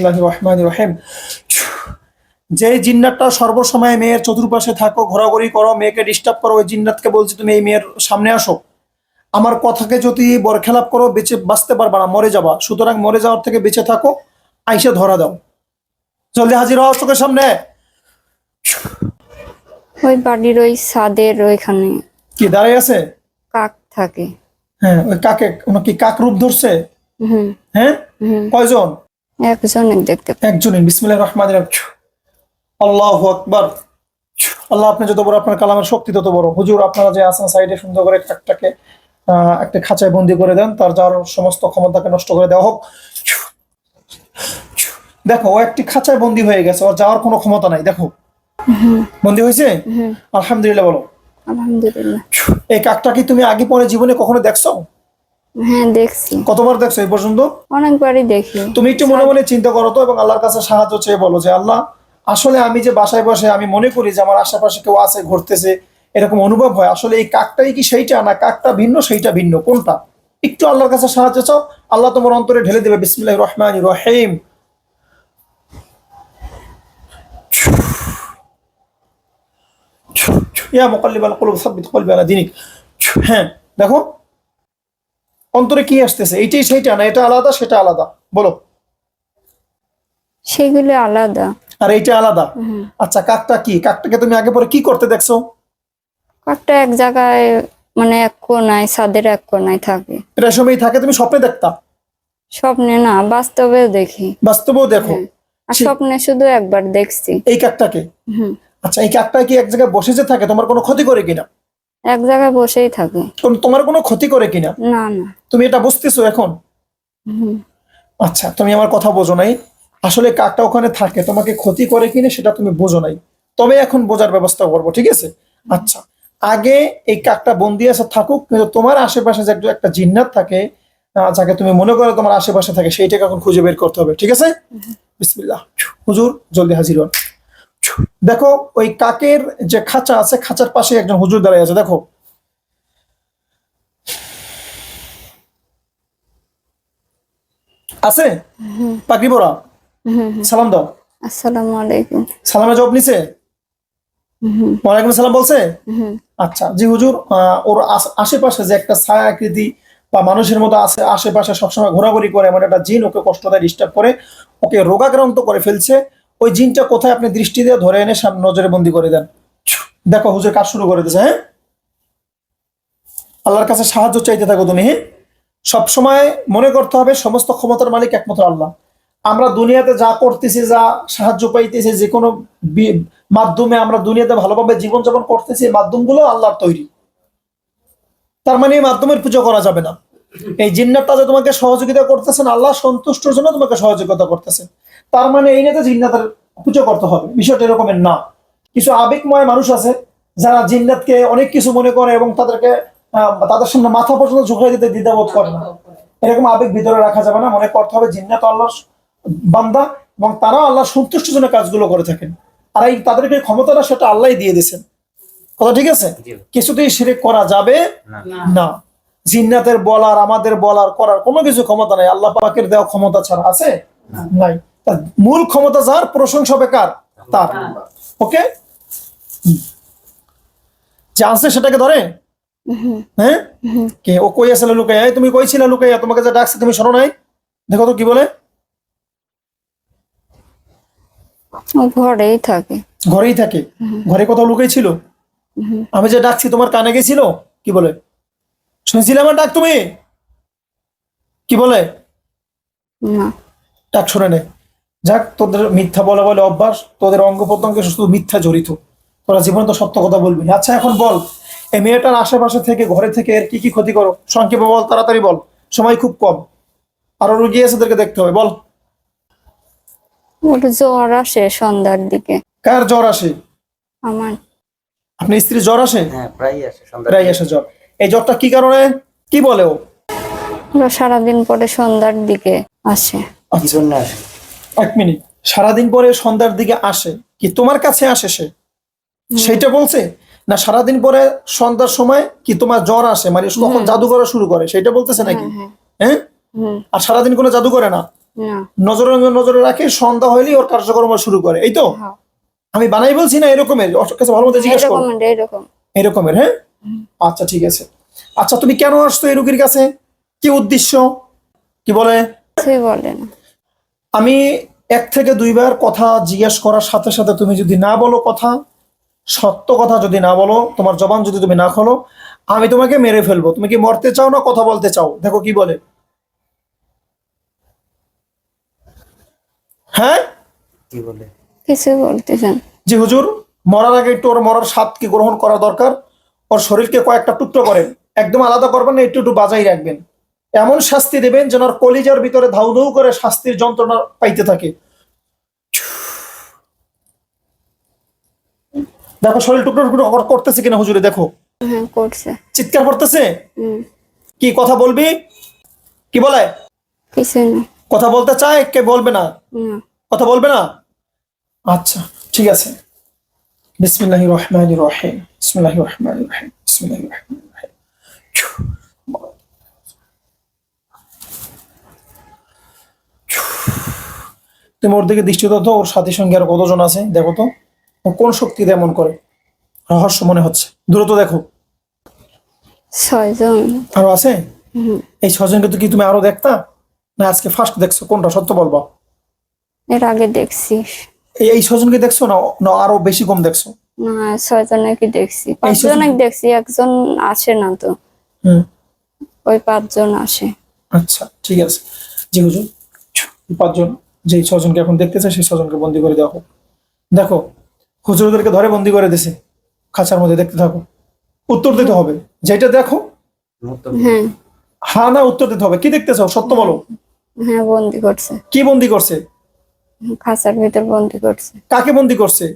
বিসমিল্লাহ রহমান রহিম। যে জিন্নাতটা সর্বসময় মেয়ের চতুর্পাশে থাকো ঘোরাঘুরি করো মেয়েকে ডিস্টার্ব করো ওই জিন্নাতকে বলছি তুমি এই মেয়ের সামনে আসো। আমার কথাকে যদি বরখেলাপ করো বেঁচে বাঁচতে পারবা না মরে যাবা। সুতরাং মরে যাওয়ার থেকে বেঁচে থাকো আইসে ধরা দাও। জলদি হাজির হওয়া চোখের সামনে। ওই বাড়ির ওই ছাদের ওইখানে কি দাঁড়িয়ে আছে? কাক থাকে। হ্যাঁ ওই কাকে ওনা কি কাক রূপ ধরছে হ্যাঁ? কয়জন? একজনের দেখতে পাই। বিসমিল্লাহ রহমান আল্লাহ আকবার। আল্লাহ আপনি যত বড় আপনার কালামের শক্তি তত বড়। হুজুর আপনারা যে আছেন সাইডে সুন্দর করে কাকটাকে একটা খাঁচায় বন্দি করে দেন তার যার সমস্ত ক্ষমতাকে নষ্ট করে দেওয়া হোক। দেখো ও একটি খাঁচায় বন্দি হয়ে গেছে ওর যাওয়ার কোনো ক্ষমতা নাই। দেখো। বন্দি হয়েছে? আলহামদুলিল্লাহ বলো। আলহামদুলিল্লাহ। এই কাকটা কি তুমি আগে পরে জীবনে কখনো দেখছ? হ্যাঁ দেখছি। কতবার দেখছ এই পর্যন্ত? অনেকবারই দেখি। তুমি একটু মনে মনে চিন্তা করো তো এবং আল্লাহর কাছে সাহায্য চেয়ে বলো যে আল্লাহ আসলে আমি যে বাসায় বসে আমি মনে করি যে আমার আশেপাশে কেউ আছে ঘুরতেছে এরকম অনুভব হয়। আসলে এই কাকটাই কি সেইটা না কাকটা ভিন্ন সেইটা ভিন্ন? কোনটা? একটু আল্লাহর কাছে সাহায্য চাও। আল্লাহ তোমার অন্তরে ঢেলে দেবে। বিসমিল্লাহ রহমান রহিম। ইয়া মুকাল্লিবাল কুলুব সাব্বিত কলবি আলা দিনিক। হ্যাঁ দেখো। অন্তরে কি আসতেছে? এইটাই সেইটা না? এটা আলাদা সেটা আলাদা। বলো। সেগুলো আলাদা। আর এইটা আলাদা? আচ্ছা কাকটা কি? কাকটাকে তুমি আগে পরে কি করতে দেখছ? কাকটা এক জায়গায় মানে এক কোনায় ছাদের এক কোনায় থাকে। এটা সময় থাকে তুমি স্বপ্নে দেখতা? স্বপ্নে না বাস্তবেও দেখি। বাস্তবেও দেখো। আর স্বপ্নে শুধু একবার দেখছি। এই কাকটাকে? আচ্ছা এই কাকটা কি এক জায়গায় বসে যে থাকে তোমার কোনো ক্ষতি করে কিনা? এক জায়গায় বসেই থাকে। তোমার কোনো ক্ষতি করে কিনা? না না। তুমি এটা বুঝতেছো এখন? আচ্ছা তুমি আমার কথা বোঝো নাই। আসলে কাকটা ওখানে থাকে তোমাকে ক্ষতি করে কিনা সেটা তুমি বোঝো নাই। তবে এখন বোঝার ব্যবস্থা করব ঠিক আছে? আচ্ছা আগে এই কাকটা বন্দি আছে থাকুক কিন্তু তোমার আশেপাশে যে একটা- একটা জিন্নাত থাকে যাকে তুমি মনে করো তোমার আশেপাশে থাকে সেইটাকে এখন খুঁজে বের করতে হবে ঠিক আছে? বিসমিল্লাহ। হুজুর জলদি হাজির হন। দেখো ওই কাকের যে খাঁচা আছে খাঁচার পাশে একজন হুজুর দাঁড়িয়ে আছে দেখো। আছে? পাগড়ি পরা। সালাম দাও। আসসালামু আলাইকুম। জবাব নিছে? ওয়ালাইকুম সালাম বলছে? আচ্ছা জি হুজুর ওর আশেপাশে যে একটা ছায়া আকৃতি বা মানুষের মতো আছে আশেপাশে সবসময় ঘোরাঘুরি করে মানে একটা জিন ওকে কষ্ট দেয় ডিস্টার্ব করে ওকে রোগাক্রান্ত করে ফেলছে। ওই জিনটা কোথায় আপনি দৃষ্টি দিয়ে ধরে এনে সামনে নজরে বন্দি করে দেন? দেখো হুজুর কাজ শুরু করে দিয়েছে হ্যাঁ? আল্লাহর কাছে সাহায্য চাইতে থাকো তুমি হ্যাঁ? সবসময় মনে করতে হবে সমস্ত ক্ষমতার মালিক একমাত্র আল্লাহ। আমরা দুনিয়াতে যা করতেছি, যা সাহায্য পাইতেছি, যে কোনো মাধ্যমে আমরা দুনিয়াতে ভালোভাবে জীবনযাপন করতেছি মাধ্যমগুলো আল্লাহর তৈরি। তার মানে এই মাধ্যমের পুজো করা যাবে না। এই জিন্নাতটা যে তোমাকে সহযোগিতা করতেছেন আল্লাহ সন্তুষ্টর জন্য তোমাকে সহযোগিতা করতেছেন। তার মানে এই না যে জিন্নাতের পুজো করতে হবে বিষয়টা এরকমের না। কিছু আবেগময় মানুষ আছে যারা জিন্নাতকে অনেক কিছু মনে করে এবং তাদেরকে তাদের সামনে মাথা পর্যন্ত ঝুঁকাই দিতে দ্বিধাবোধ করে না। এরকম আবেগ ভিতরে রাখা যাবে না মনে করতে হবে জিন্নাত আল্লাহর বান্দা এবং তারাও আল্লাহর সন্তুষ্টির জন্য কাজগুলো করে থাকেন। আর এই তাদেরকে ক্ষমতাটা সেটা আল্লাহ দিয়ে দিয়েছেন। কথা ঠিক আছে? কিছুতেই শিরিক করা যাবে না। জিন্নাতের বলার আমাদের বলার করার কোনো কিছু ক্ষমতা নাই। আল্লাহ পাকের দেওয়া ক্ষমতা ছাড়া আছে? নাই। মূল ক্ষমতা যার প্রশংসা বেকার তার। ওকে? যে আছে সেটাকে ধরে? হ্যাঁ? কে? ও কই আসলে লুকাইয়া? তুমি কই ছিলা লুকাইয়া? তোমাকে যে ডাকছে তুমি শোনো নাই? দেখো তো কি বলে? ঘরেই থাকে। ঘরেই থাকে। ঘরে কোথাও লুকাই ছিল আমি যে ডাকছি তোমার কানে গেছিল? কি বলে? শুনছিলে আমার ডাক তুমি? কি বলে? না। ডাক শুনে নে। যাক তোদের মিথ্যা বলা বলে অভ্যাস তোদের অঙ্গ প্রত্যঙ্গে শুধু মিথ্যা জড়িত। তোরা জীবনে তো সত্য কথা বলবি আচ্ছা এখন বল এই মেয়েটার আশেপাশে থেকে ঘরে থেকে এর কি কি ক্ষতি করো? সংক্ষেপে বল তাড়াতাড়ি বল সময় খুব কম। আরও রুগী আছে ওদেরকে দেখতে হবে বল। ওর জ্বর আসে সন্ধ্যার দিকে। কার জ্বর আসে? আমার। আপনি স্ত্রী জ্বর আসে? হ্যাঁ প্রায় আসে সন্ধ্যা প্রায় আসে জ্বর। এই জ্বরটা কি কারণে? কি বলে ও? ওরা সারাদিন পরে সন্ধ্যার দিকে আসে। জন্য এক মিনিট। সারাদিন পরে সন্ধ্যার দিকে আসে? কি তোমার কাছে আসে সে? সেইটা বলছে? না সারাদিন পরে সন্ধ্যার সময় কি তোমার জ্বর আসে? মানে তখন জাদু করা শুরু করে? সেটা বলতেছে নাকি? হ্যাঁ হ্যাঁ। হ্যাঁ? আর সারাদিন কোনো জাদু করে না? নজরে নজরে রাখে সন্ধ্যা হইলেই ওর কার্যক্রম শুরু করে। এই তো? হ্যাঁ। আমি বানাই বলছি না এরকমের? কাছে ভালো মতো জিজ্ঞেস করো। এরকম এরকম। এরকমের হ্যাঁ? আচ্ছা ঠিক আছে। আচ্ছা তুমি কেন আসছো এই রুগীর কাছে? কি উদ্দেশ্য? কি বলে? কিছুই বলে আমি এক থেকে দুইবার কথা জিজ্ঞেস করার সাথে সাথে তুমি যদি না বলো কথা সত্য কথা যদি না বলো তোমার জবান যদি তুমি না খোলো আমি তোমাকে মেরে ফেলব। তুমি কি মরতে চাও না কথা বলতে চাও? দেখো কি বলে। হ্যাঁ? কি বলে? কিছুই বলতেছেন জি হুজুর মরার আগে একটু ওর মরার স্বাদ কি গ্রহণ করা দরকার? ওর শরীরকে কয়েকটা টুকরো করেন। একদম আলাদা করবেন না একটু একটু বাজাই রাখবেন। এমন শাস্তি দেবেন যেন ওর কলিজার ভিতরে ধাউ ধাউ করে শাস্তির যন্ত্রণা পাইতে থাকে। দেখো শরীর টুকরো টুকরো করতেছে কিনা হুজুরে দেখো। হ্যাঁ করছে। চিৎকার করতেছে? কি কথা বলবি? কি বলে? কথা বলতে চায় কে বলবে না। কথা বলবে না? আচ্ছা ঠিক আছে। বিসমিল্লাহির রহমানির রহিম। বিসমিল্লাহির রহমানির রহিম। বিসমিল্লাহির রহমানির রহিম। তুমি ওর দিকে দৃষ্টি দাও তো ওর সাথী সঙ্গে আর কতজন আছে দেখো তো। ও কোন শক্তি এমন করে? রহস্য মনে হচ্ছে। দ্রুত দেখো। ছয়জন। আরও আছে? এই ছজনকে তো কি তুমি আরও দেখতা? না আজকে ফার্স্ট দেখছ কোনটা সত্য বলবা? এর আগে দেখছি। এই ছজনকে দেখছ না? না আরও বেশি কম দেখছ? না ছয়জনে কি দেখছি পাঁচজনে দেখছি একজন আসে না তো। হুম। ওই পাঁচজন আসে। আচ্ছা ঠিক আছে। জি হুজুর। পাঁচজন যে ছজনকে এখন দেখতেছে সেই ছজনকে বন্দি করে দেওয়া হোক। দেখো হুজুরদেরকে ধরে বন্দি করে দিছে। খাঁচার মধ্যে দেখতে থাকো। উত্তর দিতে হবে। যেটা দেখো হ্যাঁ। হ্যাঁ না উত্তর দিতে হবে। কি দেখতেছো? সত্য বলো। হ্যাঁ বন্দি করছে। কি বন্দি করছে? খাঁচার ভিতর বন্দি করছে। কাকে বন্দি করছে?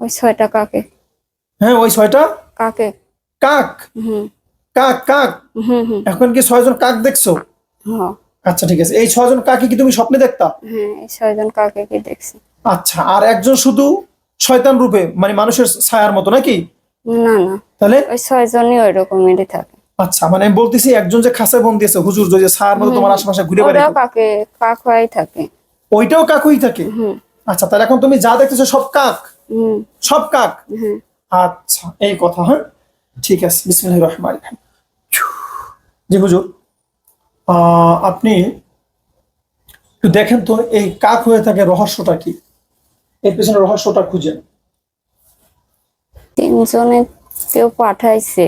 ওই ছয়টা কাকে। হ্যাঁ ওই ছয়টা? কাকে? কাক? হুম। কাক কাক? এখন কি ছয়জন কাক দেখছ? হ্যাঁ। আচ্ছা ঠিক আছে। এই ছয়জন কাকে কি তুমি স্বপ্নে দেখতা? হ্যাঁ এই ছয়জন কাকে কি দেখছি। আচ্ছা আর একজন শুধু শয়তান রূপে মানে মানুষের ছায়ার মতো নাকি? না না। তাহলে? ওই ছয়জনই ওই রকমেরই থাকে। আচ্ছা মানে আমি বলতেছি একজন যে খাঁচায় বন্দি আছে হুজুর যে ছায়ার মতো তোমার আশেপাশে ঘুরে বেড়ায় কাকে? কাক হয়ে থাকে। ওইটাও কাকুই থাকে। আচ্ছা তাহলে এখন তুমি যা দেখতেছো সব কাক? সব কাক? আচ্ছা এই কথা হ্যাঁ? ঠিক আছে বিসমিল্লাহির রহমানির রহিম। জি হুজুর আপনি একটু দেখেন তো এই কাক হয়ে থাকে রহস্যটা কি? এর পেছনে রহস্যটা খুঁজেন তিনজনে কেউ পাঠাইছে।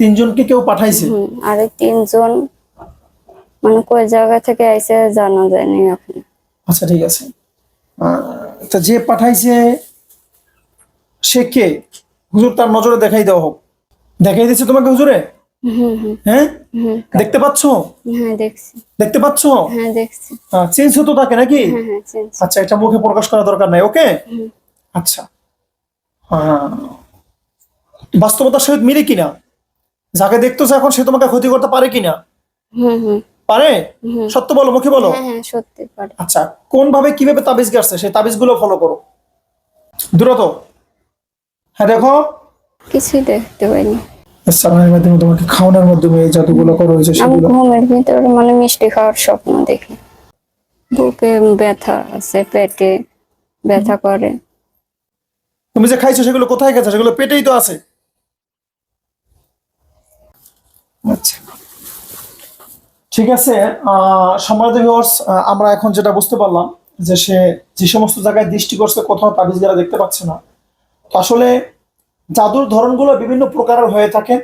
তিনজনকে কেউ পাঠাইছে? আর তিনজন মানে কই জায়গা থেকে আইছে জানা যায়নি এখন। আচ্ছা ঠিক আছে। তা যে পাঠাইছে সে কে? হুজুর তার নজরে দেখাই দেওয়া হোক। দেখাই দিচ্ছে তোমাকে হুজুরে? হ্যাঁ? দেখতে পাচ্ছ? হ্যাঁ দেখছি। দেখতে পাচ্ছ? হ্যাঁ দেখছি। চেঞ্জ হতো তাকে নাকি? হ্যাঁ হ্যাঁ আচ্ছা এটা মুখে প্রকাশ করা দরকার নাই ওকে? আচ্ছা। বাস্তবতার সহিত মিলে কিনা? যাকে দেখতেছো এখন সে তোমাকে ক্ষতি করতে পারে কিনা? পারে? সত্য বলো মুখে বলো। হ্যাঁ হ্যাঁ সত্যি পারে। আচ্ছা কোন ভাবে কীভাবে তাবিজ গাছছে সেই তাবিজগুলো ফলো করো। দ্রুত হ্যাঁ দেখো। কিছুই দেখতে পাইনি। সালামের মাধ্যমে তোমাকে খাওয়ানোর মাধ্যমে এই জাদুগুলো করা হয়েছে আমি সেগুলো ঘুমের ভিতরে মানে মিষ্টি খাওয়ার স্বপ্ন দেখি। বুকে ব্যথা আছে পেটে ব্যথা করে। তুমি যে খাইছো সেগুলো কোথায় গেছে? সেগুলো পেটেই তো আছে। ঠিক আছে সম্মানিত ভিউয়ার্স আমরা এখন যেটা বুঝতে পারলাম যে সে যে সমস্ত জায়গায় দৃষ্টি করছে, কোথাও তাবিজ যারা দেখতে পাচ্ছে না। আসলে জাদুর ধরনগুলো বিভিন্ন প্রকারের হয়ে থাকে।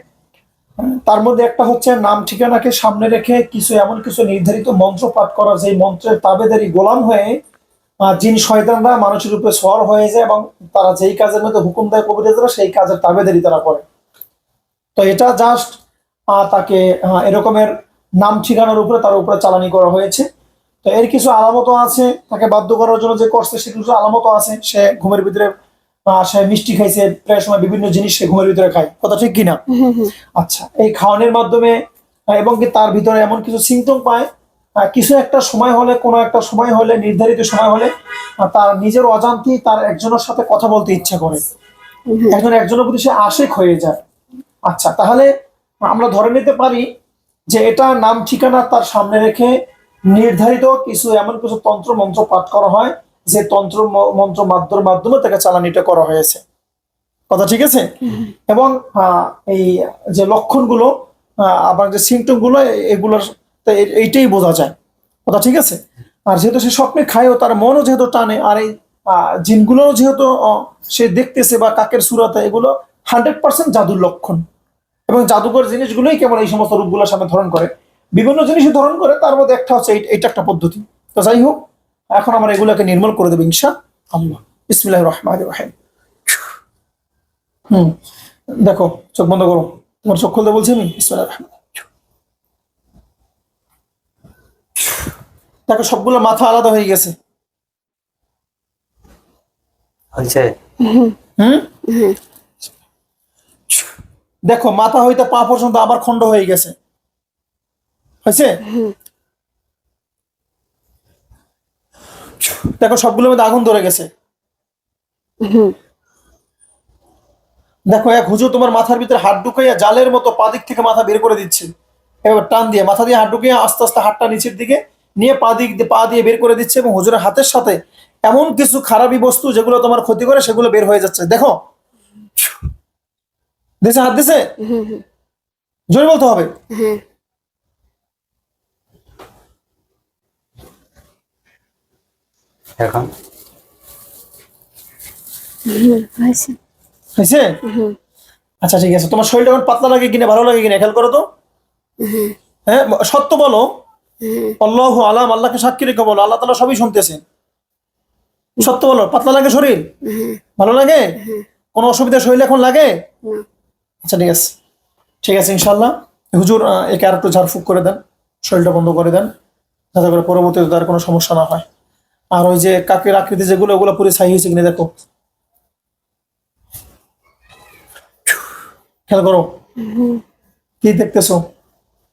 তার মধ্যে একটা হচ্ছে নাম ঠিকানাকে সামনে রেখে কিছু এমন কিছু নির্ধারিত মন্ত্র পাঠ করা, যেই মন্ত্রের তাবেদারি গোলাম হয়ে জিন শয়তানরা মানুষের উপরে সর হয়ে যায় এবং তারা যেই কাজের মধ্যে হুকুম দেয় কবিরাজরা সেই কাজের তাবেদারি তারা করে। তো এটা জাস্ট তাকে এরকমের নাম ঠিকানার উপরে তার উপরে চালানি করা হয়েছে। তো এর কিছু আলামতও আছে তাকে বাধ্য করার জন্য যে করছে সে কিছু আলামতও আছে সে ঘুমের ভিতরে সে মিষ্টি খাইছে প্রায় সময় বিভিন্ন জিনিস সে ঘুমের ভিতরে খায়। কথা ঠিক কিনা? আচ্ছা এই খাওয়ানোর মাধ্যমে এবং কি তার ভিতরে এমন কিছু সিমটম পায় কিছু একটা সময় হলে কোনো একটা সময় হলে নির্ধারিত সময় হলে তার নিজের অজান্তেই তার একজনের সাথে কথা বলতে ইচ্ছা করে। একজন একজনের প্রতি সে আশেক হয়ে যায়। আচ্ছা তাহলে আমরা ধরে নিতে পারি যে এটা নাম ঠিকানা তার সামনে রেখে নির্ধারিত কিছু এমন কিছু তন্ত্র মন্ত্র পাঠ করা হয়, যে তন্ত্র মন্ত্র মাধ্যমের মাধ্যমে তাকে চালানিটা করা হয়েছে। কথা ঠিক আছে? এবং এই যে লক্ষণগুলো আবার যে সিমটমগুলো এগুলোর এইটাই বোঝা যায়। কথা ঠিক আছে? আর যেহেতু সে স্বপ্নে খায়ও তার মনও যেহেতু টানে, আর এই জিনগুলোও যেহেতু সে দেখতেছে বা কাকের সুরাতে এগুলো হান্ড্রেড পার্সেন্ট জাদুর লক্ষণ। এবং জাদুকর জিনিসগুলোই কেবল এই সমস্ত রূপগুলোর সামনে ধারণ করে। বিভিন্ন জিনিসই ধারণ করে তার মধ্যে একটা হচ্ছে এই- এইটা একটা পদ্ধতি। তো যাই হোক এখন আমরা এগুলোকে নির্মূল করে দেবো ইনশা আল্লাহ। ইসমিল্লাহ রহমান রাহিম। হুম দেখো চোখ বন্ধ করো। তোমার চোখ খুলতে বলছি আমি? বিসমিল্লাহির রহমানির রহিম। দেখো সবগুলো মাথা আলাদা হয়ে গেছে। হয়েছে? হুম। দেখো, মাথা হইতে পা পর্যন্ত আবার খন্ড হয়ে গেছে। হয়েছে দেখো, সবগুলোর মধ্যে আগুন ধরে গেছে। দেখো, এক হুজুর তোমার মাথার ভিতরে হাত ঢুকাইয়া জালের মতো পা দিক থেকে মাথা বের করে দিচ্ছে। এবার টান দিয়ে মাথা দিয়ে হাত ঢুকিয়ে আস্তে আস্তে হাতটা নিচের দিকে নিয়ে পা দিক পা দিয়ে বের করে দিচ্ছে এবং হুজুরের হাতের সাথে এমন কিছু খারাপি বস্তু যেগুলো তোমার ক্ষতি করে সেগুলো বের হয়ে যাচ্ছে। দেখো দিছে হাত দিছে? হুম হুম। জোরে বলতে হবে। হ্যাঁ। এখন হয়েছে হয়েছে আচ্ছা ঠিক আছে। তোমার শরীরটা এখন পাতলা লাগে কিনা ভালো লাগে কিনা খেয়াল করো তো। হ্যাঁ। সত্য বলো। আল্লাহ আলাম আল্লাহকে সাক্ষী রেখে বলো। আল্লাহ তালা সবই শুনতেছেন সত্য বলো পাতলা লাগে শরীর? ভালো লাগে? কোনো অসুবিধা শরীর এখন লাগে? না। আচ্ছা ঠিক আছে। ঠিক আছে ইনশাল্লাহ হুজুর একে আর একটু ঝাড়ফুঁক করে দেন শরীরটা বন্ধ করে দেন যাতে করে পরবর্তীতে তার কোনো সমস্যা না হয়। আর ওই যে কাকের আকৃতি যেগুলো ওগুলো পুরো ছাই হয়েছে কিনা দেখো। খেয়াল করো। কি দেখতেছো?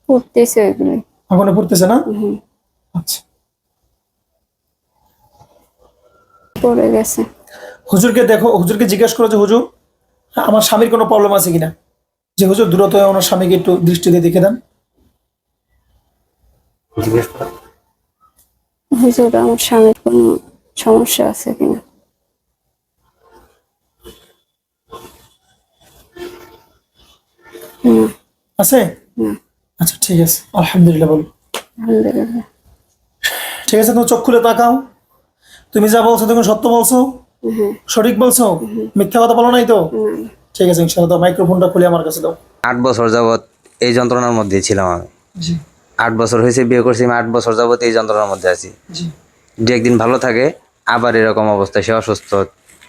ওইগুলো আগুনে পড়তেছে না? আচ্ছা। পড়ে গেছে। হুজুরকে দেখো হুজুরকে জিজ্ঞেস করো যে হুজুর আমার স্বামীর কোনো প্রবলেম আছে কিনা? যে হুজুর দ্রুত ওনার স্বামীকে একটু দৃষ্টি দিয়ে দেখে দেন। হুজুর আমার স্বামীর কোনো সমস্যা আছে কিনা? আছে? আচ্ছা ঠিক আছে। আলহামদুলিল্লাহ বলো আলহামদুলিল্লাহ। ঠিক আছে তুমি চোখ খুলে তাকাও। তুমি যা বলছো তুমি সত্য বলছো। হুম সঠিক বলছো। মিথ্যা কথা বলো নাই তো? ঠিক আছে ইনশাআল্লাহ মাইক্রোফোনটা খুলে আমার কাছে দাও। আট বছর যাবত এই যন্ত্রণার মধ্যে ছিলাম আমি। জি। আট বছর হয়েছে বিয়ে করছি আমি আট বছর যাবত এই যন্ত্রণার মধ্যে আছি। জি। যে একদিন ভালো থাকে আবার এরকম অবস্থা সে অসুস্থ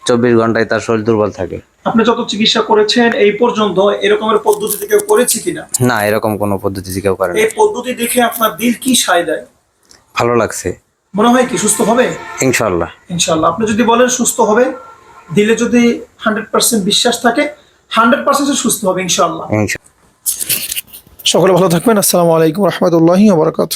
চব্বিশ ঘন্টায় তার শরীর দুর্বল থাকে। আপনি যত চিকিৎসা করেছেন এই পর্যন্ত এরকমের পদ্ধতি কেউ করেছে কিনা? না এরকম কোনো পদ্ধতি কেউ করে এই পদ্ধতি দেখে আপনার দিল কি সায় দেয়? ভালো লাগছে। মনে হয় কি সুস্থ হবে? ইনশাল্লাহ ইনশাল্লাহ আপনি যদি বলেন সুস্থ হবে দিলে যদি হান্ড্রেড পার্সেন্ট বিশ্বাস থাকে, হান্ড্রেড পার্সেন্ট সুস্থ হবে ইনশাল্লাহ সকলে ভালো থাকবেন। আসসালামু আলাইকুম রহমতুল্লাহ বারকাত